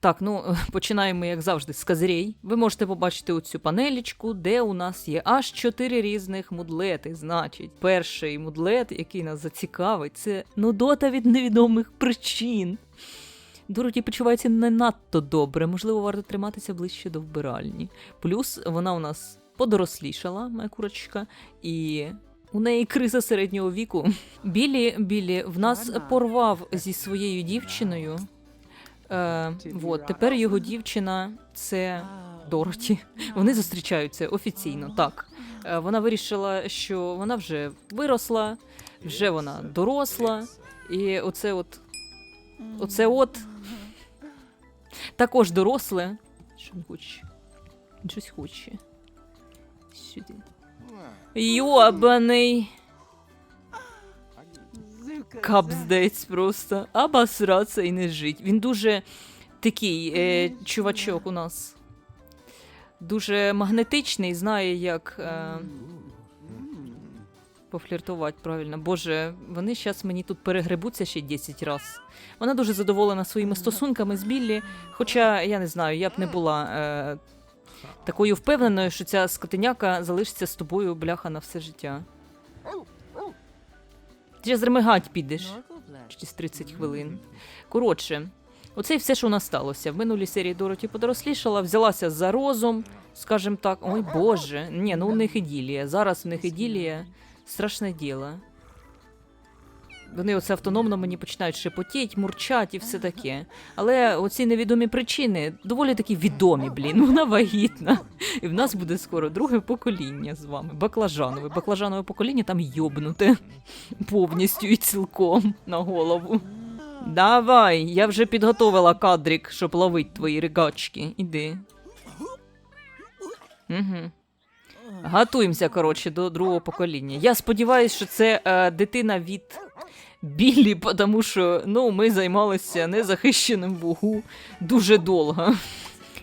Так, ну починаємо, як завжди, з козирей. Ви можете побачити оцю панелічку, де у нас є аж чотири різних мудлети. Значить, перший мудлет, який нас зацікавить, це нудота від невідомих причин. Дороті почувається не надто добре, можливо, варто триматися ближче до вбиральні. Плюс вона у нас подорослішала, моя курочка, і у неї криза середнього віку. Білі, Білі в нас порвав зі своєю дівчиною. Е, вот, тепер його дівчина це Дороті. Вони зустрічаються офіційно. Так. Е, вона вирішила, що вона вже виросла, вже вона доросла, і оце от. Оце от також доросле. Що він хоче? Він щось хоче. Сюди. Йобаний. Капздець просто. Обосратися і не жить. Він дуже такий е, чувачок у нас. Дуже магнетичний, знає, як е, пофліртувати правильно. Боже, вони зараз мені тут перегребуться ще 10 раз. Вона дуже задоволена своїми стосунками з Біллі. Хоча, я не знаю, я б не була е, такою впевненою, що ця скотиняка залишиться з тобою, бляха, на все життя. Ти ж зримигать підеш через 30 хвилин. Коротше, оце і все, що у нас сталося. В минулій серії Дороті подорослішала, взялася за розум, скажімо так. Ой Боже, ні, ну у них іділія. Зараз у них іділія страшне діло. Вони оце автономно мені починають шепотіть, мурчать і все таке. Але оці невідомі причини доволі таки відомі, блін. Вона вагітна. І в нас буде скоро друге покоління з вами. Баклажанове. Баклажанове покоління там йобнуте повністю і цілком на голову. Давай, я вже підготовила кадрик, щоб ловить твої ригачки. Іди. Угу. Готуємося, коротше, до другого покоління. Я сподіваюся, що це е, дитина від Біллі, тому що ну, ми займалися незахищеним вугу дуже довго.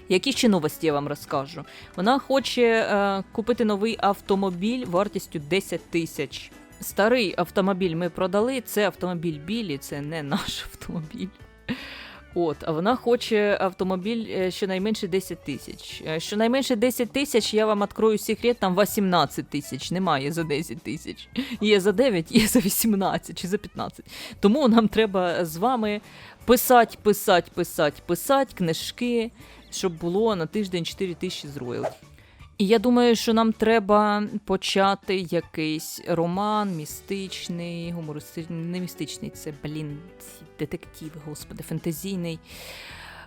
Які ще новості я вам розкажу? Вона хоче е, купити новий автомобіль вартістю 10 тисяч. Старий автомобіль ми продали. Це автомобіль Білі, це не наш автомобіль. От, а вона хоче автомобіль е, щонайменше 10 тисяч. Е, Щонайменше 10 тисяч, я вам відкрою секрет, там 18 тисяч. Немає за 10 тисяч. Є за 9, є за 18 чи за 15. Тому нам треба з вами писати, писати, писати, писати книжки, щоб було на тиждень 4 тисячі з роялті. І я думаю, що нам треба почати якийсь роман містичний, гумористичний, не містичний, це, блін, детектив, господи, фентезійний,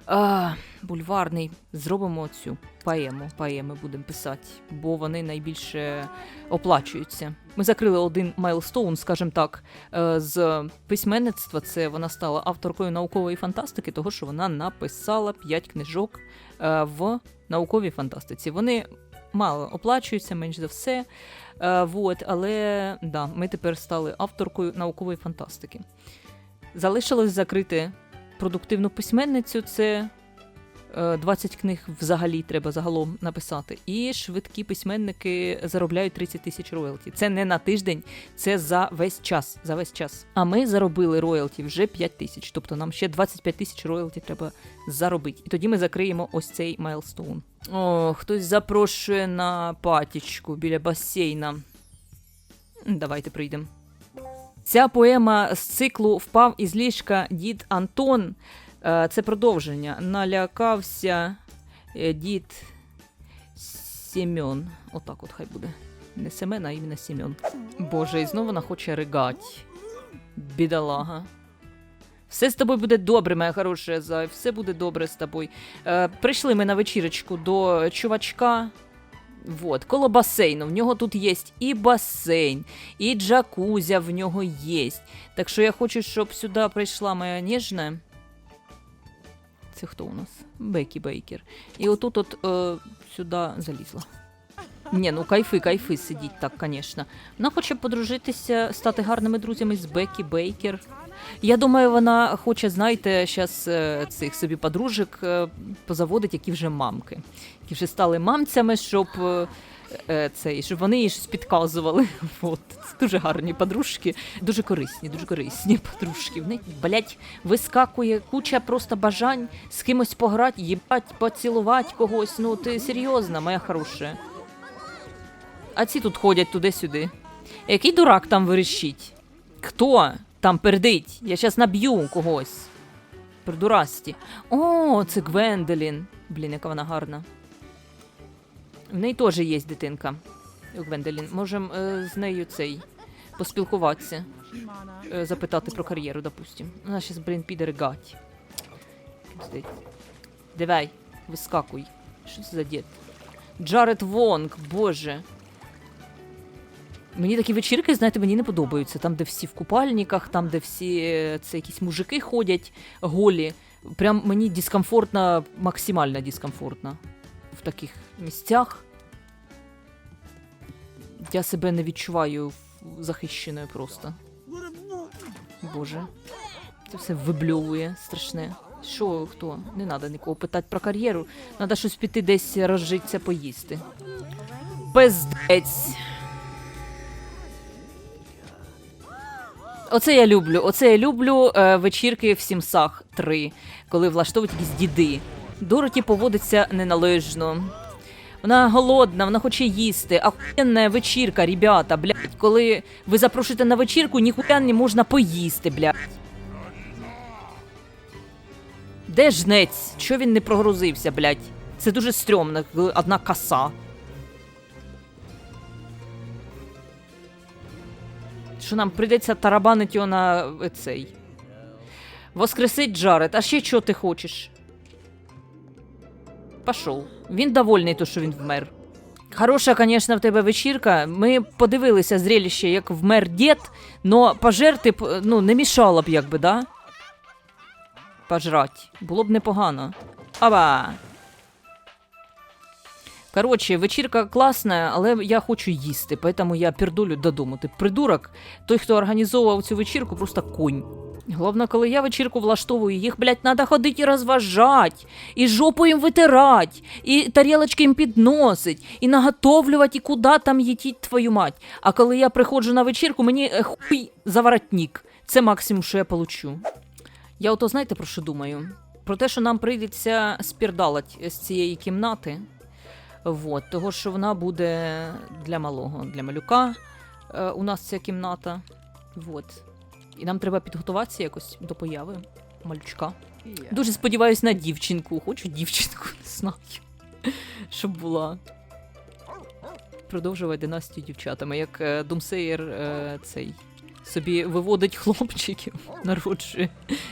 а, бульварний. Зробимо цю поему. Поеми будемо писати, бо вони найбільше оплачуються. Ми закрили один майлстоун, скажімо так, е, з письменництва. Це вона стала авторкою наукової фантастики, того що вона написала 5 книжок в науковій фантастиці. Вони мало оплачуються, менш за все. Е, вот, але да, ми тепер стали авторкою наукової фантастики. Залишилось закрити продуктивну письменницю. Це е, 20 книг взагалі треба загалом написати. І швидкі письменники заробляють 30 тисяч роялті. Це не на тиждень, це за весь час. За весь час. А ми заробили роялті вже 5 тисяч. Тобто нам ще 25 тисяч роялті треба заробити. І тоді ми закриємо ось цей майлстоун. О, хтось запрошує на патічку біля басейна. Давайте прийдемо. Ця поема з циклу Впав із ліжка дід Антон. Е, Це продовження. Налякався е, дід Сімьон. Отак от хай буде. Не Семен, а іменно Сімьон. Боже, і знову вона хоче ригать. Бідолага. Все з тобою буде добре, моя хороша зай, все буде добре з тобою. Е, прийшли ми на вечірочку до чувачка. Вот, коло басейну. В нього тут є і басейн, і джакузя в нього є. Так що я хочу, щоб сюди прийшла моя ніжна. Це хто у нас? Бекі Бейкер. І отут от е, сюди залізла. Ні, ну кайфи, кайфи сидіть так, звісно. Вона хоче подружитися, стати гарними друзями з Бекі Бейкер. Я думаю, вона хоче, знаєте, зараз цих собі подружок е, позаводить, які вже мамки, які вже стали мамцями, щоб. Е, е, Цей, щоб вони їй щось підказували. От. Це дуже гарні подружки, дуже корисні, дуже корисні подружки. В них, блять, вискакує куча просто бажань з кимось пограти, їбать, поцілувати когось. Ну, ти серйозна, моя хороша. А ці тут ходять туди-сюди. Який дурак там верещить? Хто там пердить? Я щас наб'ю когось. Придурасті. О, це Гвенделін. Блін, яка вона гарна. В неї теж є дитинка. У Гвенделін. Можемо е, з нею цей поспілкуватися. Е, запитати про кар'єру, допустим. Вона щас, блін, піде ригать. Давай, вискакуй. Що це за дід? Джаред Вонг, боже. Мені такі вечірки, знаєте, мені не подобаються. Там, де всі в купальниках, там, де всі е, це якісь мужики ходять голі. Прям мені дискомфортно, максимально дискомфортно в таких місцях. Я себе не відчуваю захищеною просто. Боже. Це все вибльовує страшне. Що, хто? Не треба нікого питати про кар'єру. Треба щось піти десь розжитися, поїсти. Пиздець. Оце я люблю. Оце я люблю е, вечірки в Сімсах 3, коли влаштовують якісь діди. Дороті поводиться неналежно. Вона голодна, вона хоче їсти. Ахуєнна вечірка, ребята, блядь. Коли ви запрошуєте на вечірку, ніхуя не можна поїсти, блядь. Де жнець? Чого він не прогрузився, блядь? Це дуже стрьомно, одна коса. Що нам прийдеться тарабанити його на е, цей. Воскресить Джаред. А ще що ти хочеш? Пішов. Він довольний, то, що він вмер. Хороша, звісно, в тебе вечірка. Ми подивилися зрелище, як вмер дід, но пожерти б, ну, не мішало б, якби, да? Пожрать. Було б непогано. Аба! Коротше, вечірка класна, але я хочу їсти, поэтому я пердулю додому. Ти придурок, той, хто організовував цю вечірку, просто конь. Головне, коли я вечірку влаштовую, їх, блядь, треба ходити і розважати, і жопу їм витирати, і тарілочки їм підносить, і наготовлювати, і куди там їтіть твою мать. А коли я приходжу на вечірку, мені е, хуй заворотник. Це максимум, що я получу. Я ото знаєте про що думаю? Про те, що нам прийдеться спірдалати з цієї кімнати. Вот, того, що вона буде для малого, для малюка. Е, у нас ця кімната. Вот. І нам треба підготуватися якось до появи малючка. Дуже сподіваюсь на дівчинку. Хочу дівчинку, не знаю. Щоб була. Продовжувати династію дівчатами, як е, Думсеєр е, цей собі виводить хлопчиків, народжує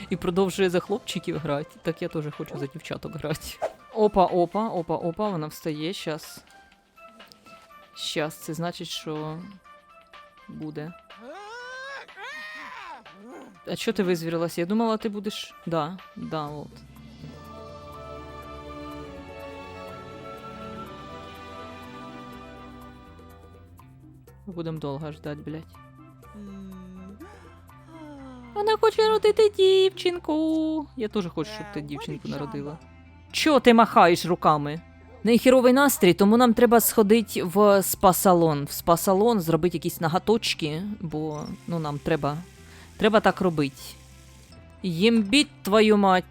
і продовжує за хлопчиків грати. Так я теж хочу за дівчаток грати. Опа, опа, опа, опа, вона встає щас. Щас, це значить, що буде. А чого ти визвірилася? Я думала, ти будеш. Да, да, от. Будемо довго ждать, блядь. Вона хоче родити дівчинку. Я теж хочу, щоб ти дівчинку народила. Чого ти махаєш руками? Нехіровий настрій, тому нам треба сходити в спа-салон. В спа-салон зробити якісь нагаточки, бо ну нам треба. Треба так робити. Ємбіть твою мать.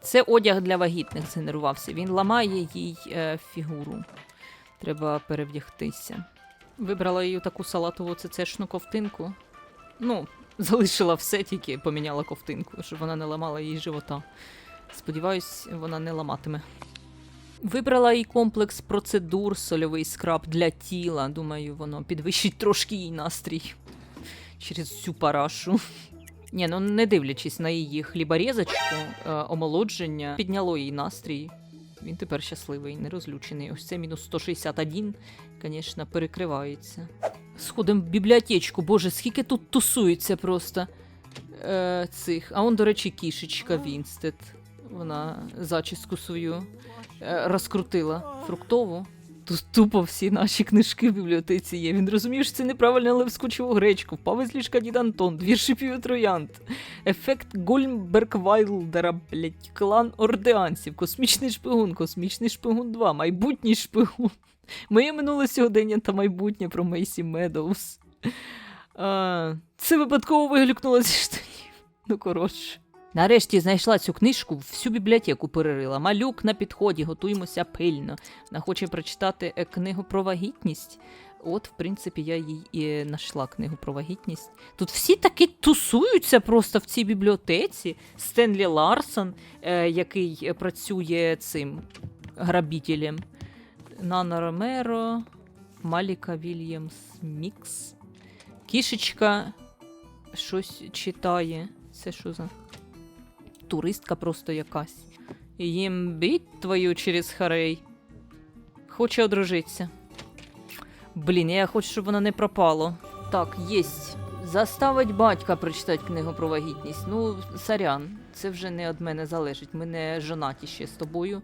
Це одяг для вагітних згенерувався. Він ламає їй е, фігуру. Треба перевдягтися. Вибрала їй таку салатову цецешну ковтинку. Ну, залишила все, тільки поміняла ковтинку, щоб вона не ламала їй живота. Сподіваюсь, вона не ламатиме. Вибрала їй комплекс процедур, сольовий скраб для тіла. Думаю, воно підвищить трошки їй настрій через цю парашу. Ні, ну не дивлячись на її хліборізочку, е, омолодження, підняло їй настрій. Він тепер щасливий, не розлючений. Ось це мінус 161, звісно, перекривається. Сходимо в бібліотечку, боже, скільки тут тусується просто е, цих. А он, до речі, кішечка Вінстед. Вона зачіску свою е, розкрутила фруктову. Тут тупо всі наші книжки в бібліотеці є. Він розумів, що це неправильно, але вскочив у гречку. Впав із ліжка дід Антон, двір шипів троянд. Ефект Гольмберг-Вайлдера, блять, клан ордеанців, космічний шпигун, космічний шпигун 2, майбутній шпигун. Моє минуле сьогодення та майбутнє про Мейсі Медоуз. Це випадково виглюкнуло зі штанів. Ну, коротше. Нарешті знайшла цю книжку, всю бібліотеку перерила. Малюк на підході, готуємося пильно. Вона хоче прочитати е, книгу про вагітність. От, в принципі, я їй і знайшла книгу про вагітність. Тут всі таки тусуються просто в цій бібліотеці. Стенлі Ларсон, е, який працює цим грабітелем. Нана Ромеро, Маліка Вільямс Мікс. Кішечка щось читає. Це що за туристка просто якась. Їм бить твою через харей. Хоче одружитися. Блін, я хочу, щоб вона не пропало. Так, єсть. Заставить батька прочитати книгу про вагітність. Ну, сорян, це вже не від мене залежить. Ми не жонаті ще з тобою.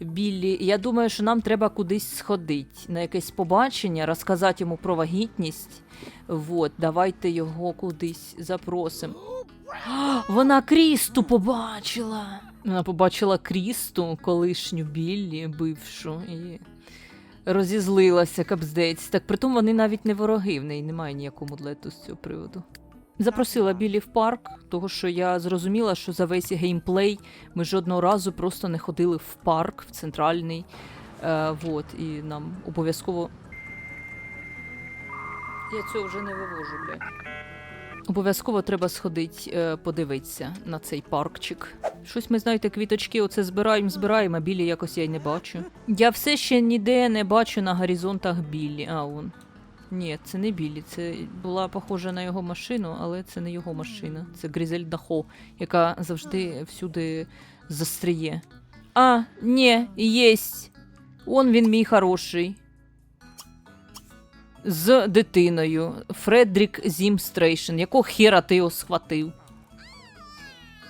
Біллі, я думаю, що нам треба кудись сходити на якесь побачення, розказати йому про вагітність. Вот, давайте його кудись запросимо. Вона Крісту побачила. Вона побачила Крісту, колишню Біллі, бившу, і розізлилася капздець. Так притом вони навіть не вороги, в неї немає ніякого мудлету з цього приводу. Запросила Біллі в парк, того що я зрозуміла, що за весь геймплей ми жодного разу просто не ходили в парк, в центральний. Е, вот, і нам обов'язково. Я цього вже не вивожу, блядь. Обов'язково треба сходити, е, подивитися на цей паркчик. Щось ми, знаєте, квіточки оце збираємо, збираємо, а білі якось я й не бачу. Я все ще ніде не бачу на горизонтах білі. А, он. Ні, це не білі. Це була похожа на його машину, але це не його машина. Це Грізельда Хо, яка завжди всюди застріє. А, ні, єсть. Он він мій хороший. З дитиною. Фредрік Зімстрейшн. Якого хера ти його схватив?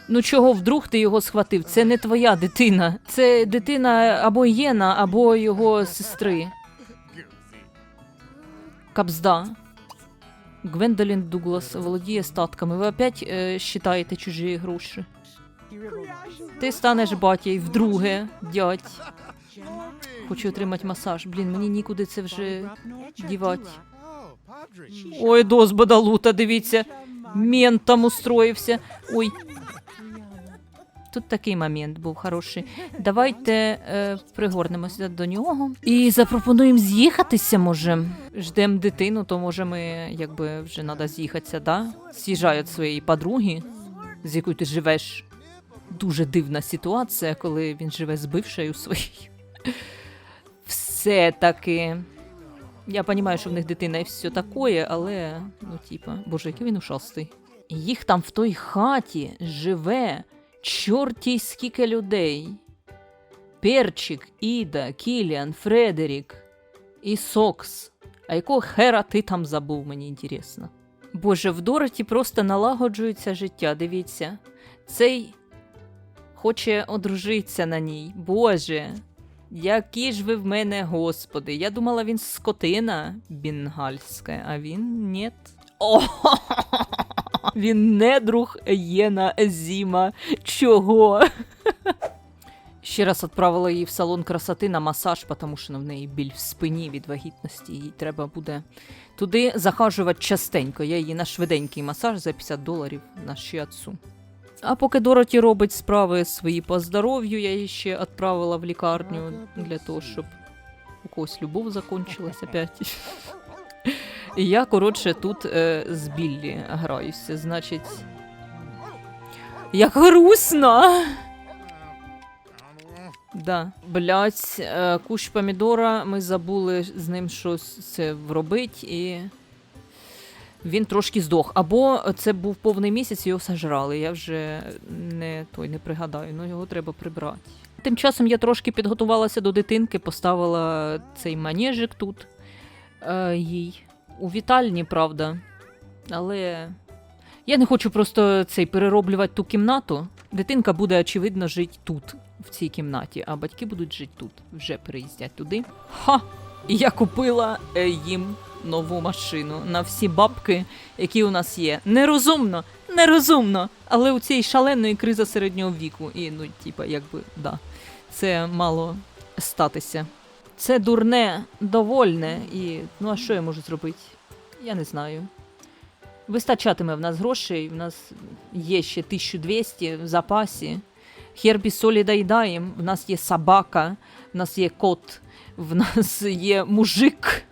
Ну чого вдруг ти його схватив? Це не твоя дитина. Це дитина або Єна, або його сестри. Кабзда. Гвендолін Дуглас володіє статками. Ви опять е, считаєте чужі гроші. Ти станеш батьком вдруге, дядь. Хочу отримати масаж. Блін, мені нікуди це вже дівати. Ой, дос бадалута, дивіться. Мент там устроївся. Ой. Тут такий момент був хороший. Давайте е, пригорнемося до нього і запропонуємо з'їхатися, може. Ждемо дитину, то може ми якби вже треба з'їхатися, да? З'їжджаю від своєї подруги, з якою ти живеш. Дуже дивна ситуація, коли він живе з бившою своєю. Все-таки. Я розумію, що в них дитина і все таке, але, ну, типа, боже, який він ушастий. Їх там в той хаті живе чорті скільки людей. Перчик, Іда, Кіліан, Фредерік і Сокс. А якого хера ти там забув, мені інтересно. Боже, в Дороті просто налагоджується життя, дивіться. Цей хоче одружитися на ній. Боже, які ж ви в мене, господи. Я думала, він скотина бенгальська, а він нет. О, він не друг Єна Зіма. Чого? Ще раз відправила її в салон красоти на масаж, тому що в неї біль в спині від вагітності. Їй треба буде туди захажувати частенько. Я її на швиденький масаж за 50 доларів на щіацу. А поки Дороті робить справи свої по здоров'ю, я її ще відправила в лікарню для того, щоб у когось любов закончилась опять. І я, коротше, тут е, з Біллі граюся. Значить. Як грустно! Да. Блять, е, кущ помідора, ми забули з ним щось це вробити, і він трошки здох. Або це був повний місяць, його сожрали. Я вже не той не пригадаю, ну його треба прибрати. Тим часом я трошки підготувалася до дитинки, поставила цей манежик тут е, їй. У вітальні, правда. Але я не хочу просто цей перероблювати ту кімнату. Дитинка буде, очевидно, жити тут, в цій кімнаті, а батьки будуть жити тут. Вже переїздять туди. Ха! І я купила е, їм нову машину на всі бабки, які у нас є. Нерозумно, нерозумно. Але у цієї шаленої криза середнього віку. І ну, типа, якби, да, це мало статися. Це дурне, довольне, і ну а що я можу зробити? Я не знаю. Вистачатиме в нас грошей, в нас є ще 1200 в запасі. Хербі солі доїдаємо, в нас є собака, в нас є кот, в нас є мужик.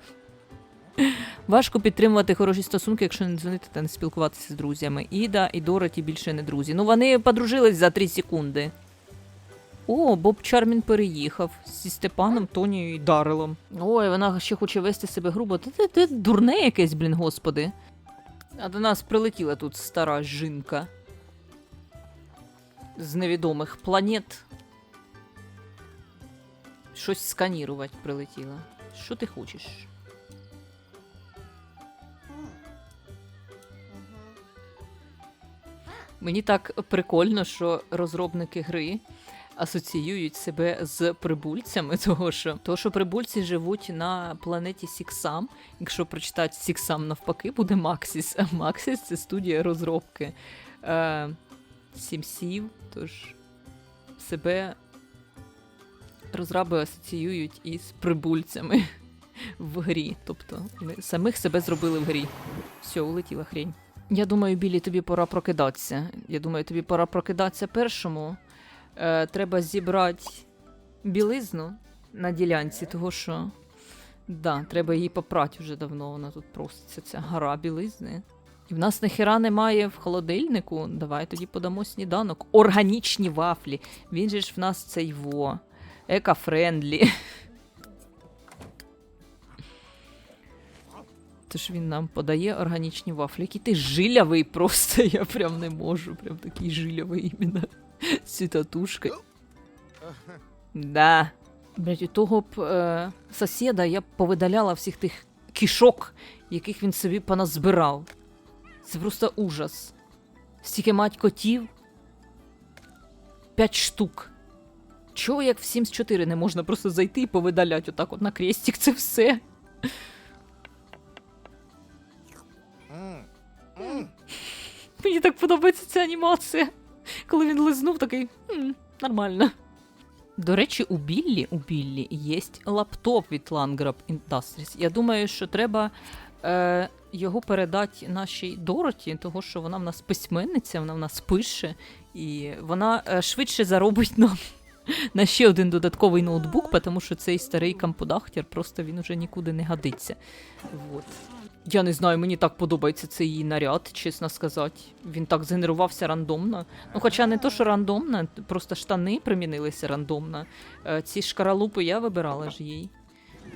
Важко підтримувати хороші стосунки, якщо не дзвонити та не спілкуватися з друзями. Іда і Дороті більше не друзі. Ну вони подружились за 3 секунди. О, Боб Чармін переїхав зі Степаном, Тонією і Дарилом. Ой, вона ще хоче вести себе грубо. Ти, ти, ти дурне якесь, блін, господи. А до нас прилетіла тут стара жінка. З невідомих планет. Щось сканірувати прилетіла. Що ти хочеш? Мені так прикольно, що розробники гри асоціюють себе з прибульцями, того що, того, що прибульці живуть на планеті Сіксам. Якщо прочитати Сіксам навпаки, буде Максіс. А Максіс це студія розробки е, Сімсів. Тож себе розраби асоціюють із прибульцями в грі. Тобто самих себе зробили в грі. Все, улетіла хрень. Я думаю, Білі, тобі пора прокидатися. Я думаю, тобі пора прокидатися першому. Е, треба зібрати білизну на ділянці, того що. Да, треба її попрати вже давно. Вона тут проситься, ця гора білизни. І в нас ніхера немає в холодильнику. Давай тоді подамо сніданок. Органічні вафлі. Він же ж в нас цей во. Екофрендлі. Тож він нам подає органічні вафлі. Який ти жилявий просто, я прям не можу. Прям такий жилявий іменно. З татушкою. Да. Блять, у того б е, сусіда я б повидаляла всіх тих кішок, яких він собі поназбирав. Це просто ужас. Стільки мать котів. П'ять штук. Чого як в Sims 4 не можна просто зайти і повидаляти отак от на крестик, це все. Мені так подобається ця анімація. Коли він лизнув, такий «М, нормально. До речі, у Біллі, у Біллі є лаптоп від Langrab Industries. Я думаю, що треба е, його передати нашій Дороті, того що вона в нас письменниця, вона в нас пише, і вона е, швидше заробить нам на ще один додатковий ноутбук, тому що цей старий компудахтер просто він уже нікуди не годиться. Вот. Я не знаю, мені так подобається цей її наряд, чесно сказати. Він так згенерувався рандомно. Ну, хоча не то, що рандомно, просто штани примінилися рандомно. Е, Ці шкаралупи я вибирала ж їй.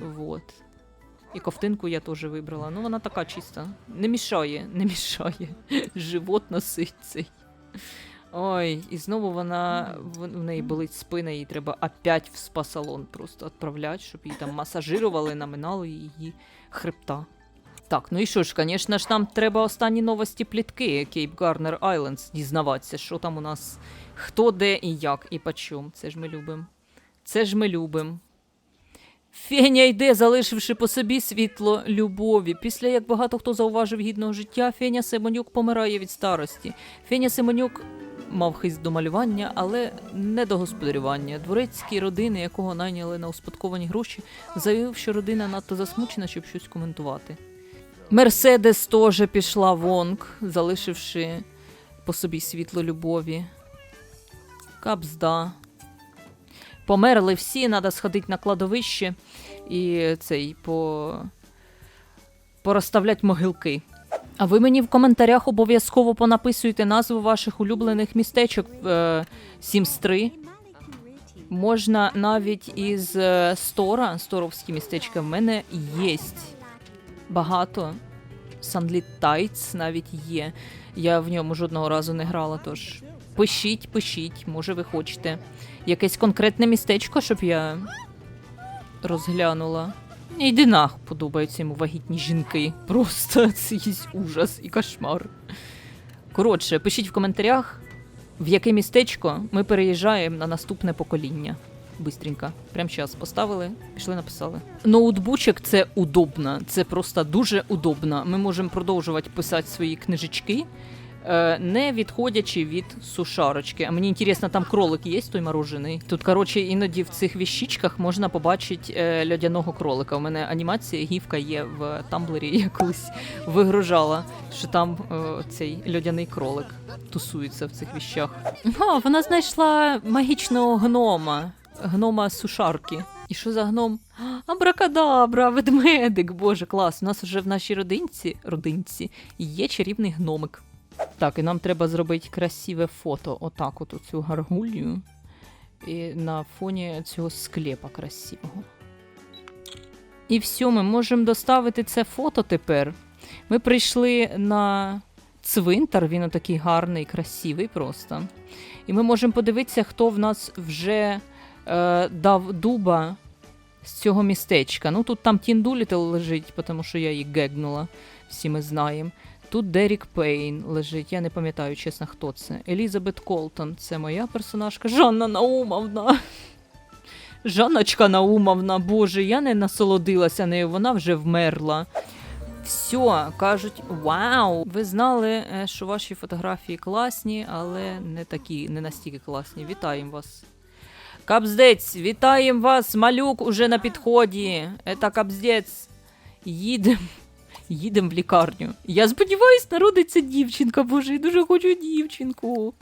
Вот. І ковтинку я теж вибрала. Ну, вона така чиста. Не мішає, не мішає. Живот носить цей. Ой, і знову вона в, в неї болить спина, їй треба опять в спа-салон просто відправляти, щоб її там масажирували, наминали її хребта. Так, ну і що ж, звісно ж, нам треба останні новості плітки Кейп Гарнер Айлендс дізнаватися, що там у нас, хто, де і як, і по чому. Це ж ми любимо. Це ж ми любимо. Феня йде, залишивши по собі світло любові. Після як багато хто зауважив гідного життя, Феня Семенюк помирає від старості. Феня Семенюк мав хист до малювання, але не до господарювання. Дворецький родини, якого найняли на успадковані гроші, заявив, що родина надто засмучена, щоб щось коментувати. Мерседес теж пішла вонг, залишивши по собі світло любові. Капзда. Померли всі, треба сходити на кладовище і цей по. порозставлять могилки. А ви мені в коментарях обов'язково понаписуйте назву ваших улюблених містечок е, Sims 3. Можна навіть із е, Стора, сторовські містечка в мене є багато. Sunlit Tides навіть є. Я в ньому жодного разу не грала, тож пишіть, пишіть, може ви хочете. Якесь конкретне містечко, щоб я розглянула. Іди нах, подобаються йому вагітні жінки. Просто це якийсь ужас і кошмар. Коротше, пишіть в коментарях в яке містечко ми переїжджаємо на наступне покоління. Бистренько. Прямо зараз поставили, пішли, написали. Ноутбучик це удобно, це просто дуже удобно. Ми можемо продовжувати писати свої книжечки, не відходячи від сушарочки. А мені цікаво, там кролик є той морожений. Тут, коротше, іноді в цих віщичках можна побачити е, льодяного кролика. У мене анімація, гівка є в тамблері, я колись вигружала, що там е, цей льодяний кролик тусується в цих віщах. А, вона знайшла магічного гнома. Гнома сушарки. І що за гном? Абракадабра, ведмедик. Боже, клас. У нас вже в нашій родинці, родинці є чарівний гномик. Так, і нам треба зробити красиве фото. Отак, от цю гаргулью. І на фоні цього склепа красивого. І все, ми можемо доставити це фото тепер. Ми прийшли на цвинтар, він такий гарний, красивий просто. І ми можемо подивитися, хто в нас вже е, дав дуба з цього містечка. Ну тут там Тін Дулітл лежить, тому що я її гегнула, всі ми знаємо. Тут Дерік Пейн лежить, я не пам'ятаю, чесно, хто це. Елізабет Колтон, це моя персонажка. Жанна Наумовна. Жанночка Наумовна, боже, я не насолодилася нею, вона вже вмерла. Все, кажуть, вау! Ви знали, е, що ваші фотографії класні, але не такі, не настільки класні. Вітаємо вас. Капздець, вітаємо вас, малюк уже на підході. Это капздець. Їдем. Їдем в лікарню. Я сподіваюсь, народиться дівчинка, боже, я дуже хочу дівчинку.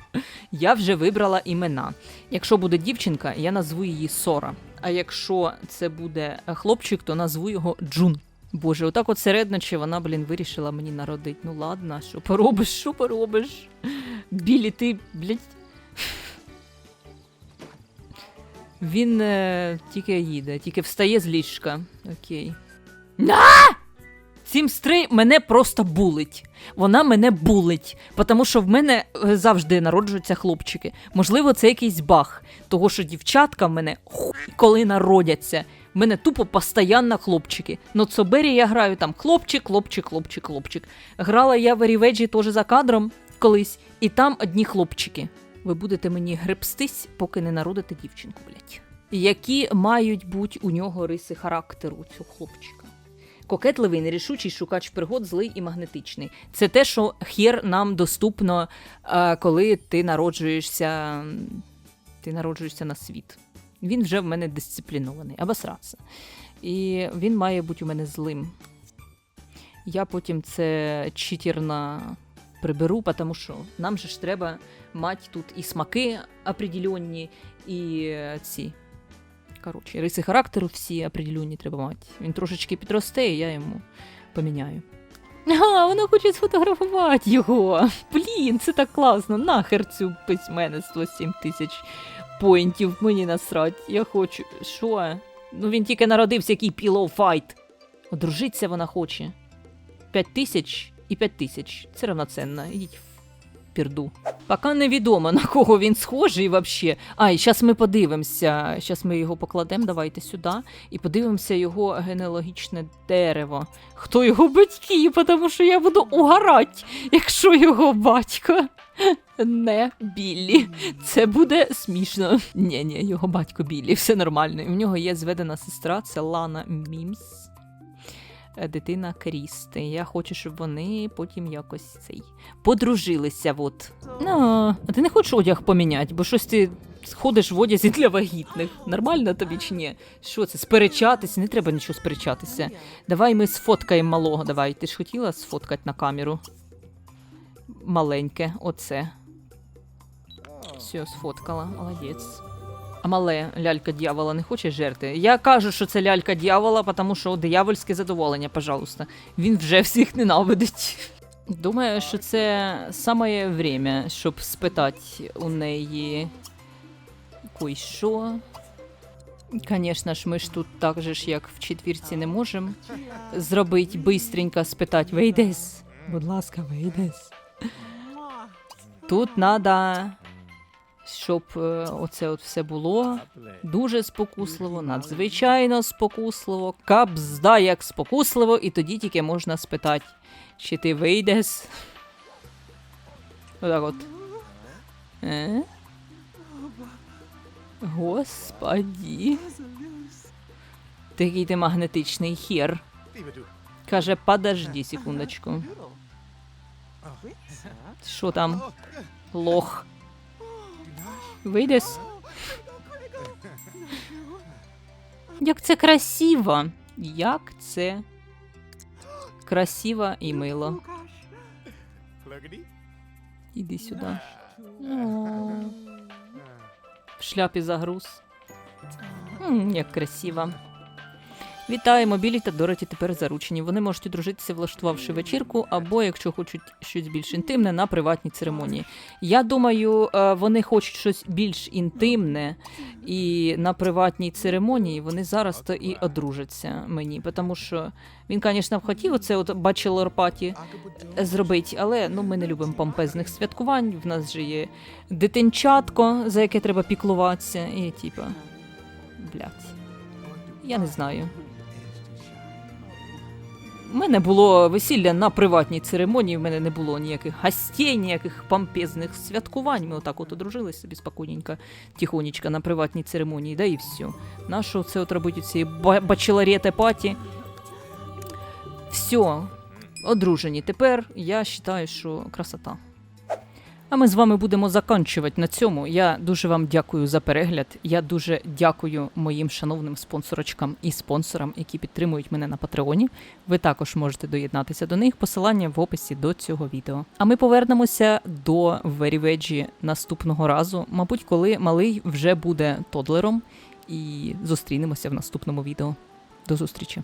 Я вже вибрала імена. Якщо буде дівчинка, я назву її Сора. А якщо це буде хлопчик, то назву його Джун. Боже, отак от середночі вона, блін, вирішила мені народити. Ну ладно, що поробиш, що поробиш? Білі, ти, блядь. Він е, тільки їде, тільки встає з ліжка. Окей. На! Сімс 3 мене просто булить. Вона мене булить, тому що в мене е, завжди народжуються хлопчики. Можливо, це якийсь баг, того що дівчатка в мене хуй коли народяться. В мене тупо постоянно хлопчики. На Цобері я граю там хлопчик, хлопчик, хлопчик, хлопчик. Грала я в Ріведжі теж за кадром колись, і там одні хлопчики. Ви будете мені гребстись, поки не народите дівчинку, блять. Які мають бути у нього риси характеру цього хлопчика? Кокетливий, нерішучий шукач пригод, злий і магнетичний. Це те, що хер нам доступно, е, коли ти народжуєшся, ти народжуєшся на світ. Він вже в мене дисциплінований, обосрався. І він має бути у мене злим. Я потім це читерно приберу, тому що нам же ж треба мати тут і смаки определенні, і е, ці. Коротше, риси характеру всі определенні треба мати. Він трошечки підросте, і я йому поміняю. А, вона хоче сфотографувати його. Блін, це так класно. Нахер цю письменництво 7 тисяч поінтів. Мені насрать. Я хочу. Що? Ну він тільки народився, який пілоу файт. Одружиться вона хоче. 5 тисяч і 5 тисяч. Це равноценно. Ідіть в пірду. Поки невідомо, на кого він схожий вообще. А, зараз ми подивимося. Зараз ми його покладемо, давайте сюди. І подивимося його генеалогічне дерево. Хто його батьки, тому що я буду угорати, якщо його батько не Біллі. Це буде смішно. Ні, ні, його батько Біллі, все нормально. В нього є зведена сестра, це Лана Мімс. Е, Дитина Крісти. Я хочу, щоб вони потім якось цей подружилися. От. Ну, а ти не хочеш одяг поміняти, бо щось ти ходиш в одязі для вагітних. Нормально тобі чи ні? Що це? Сперечатися? Не треба нічого сперечатися. Давай ми сфоткаємо малого. Давай. Ти ж хотіла сфоткати на камеру? Маленьке, оце. Все, сфоткала, молодець. Мале лялька дьявола не хоче жерти. Я кажу, що це лялька дьявола, тому що диявольське задоволення, пожалуйста. Він вже всіх ненавидить. Думаю, що це саме время, щоб спитати у неї кой що. Звісно ж, ми ж тут так же ж, як в четвірці, не можемо зробити бистренько спитати Вейдес. Будь ласка, Вейдес. Тут треба, щоб е, оце от все було дуже спокусливо, надзвичайно спокусливо, капзда як спокусливо, і тоді тільки можна спитати, чи ти вийдеш. Отак от. Е? Господі. Такий ти магнетичний хер. Каже, подожди секундочку. Що там? Лох. Вийдеш? Як це красиво! Як це красиво і мило. Іди сюди. В шляпі загруз. М, Як красиво. Вітаємо, Білі та Дороті тепер заручені. Вони можуть одружитися, влаштувавши вечірку, або, якщо хочуть щось більш інтимне, на приватній церемонії. Я думаю, е, вони хочуть щось більш інтимне, і на приватній церемонії вони зараз то і одружаться мені. Тому що він, звісно, хотів оце от бачелор паті зробити, але ну, ми не любимо помпезних святкувань. В нас же є дитинчатко, за яке треба піклуватися, і типа. Блядь. Я не знаю. У мене було весілля на приватній церемонії, в мене не було ніяких гостей, ніяких помпезних святкувань. Ми отак от одружилися собі спокійненько, тихонечко на приватній церемонії, да і все. Нащо це от робити ці бачеларєте паті? Все, одружені. Тепер я вважаю, що красота. А ми з вами будемо закінчувати на цьому. Я дуже вам дякую за перегляд. Я дуже дякую моїм шановним спонсорочкам і спонсорам, які підтримують мене на Патреоні. Ви також можете доєднатися до них. Посилання в описі до цього відео. А ми повернемося до Very наступного разу. Мабуть, коли малий вже буде тодлером, і зустрінемося в наступному відео. До зустрічі!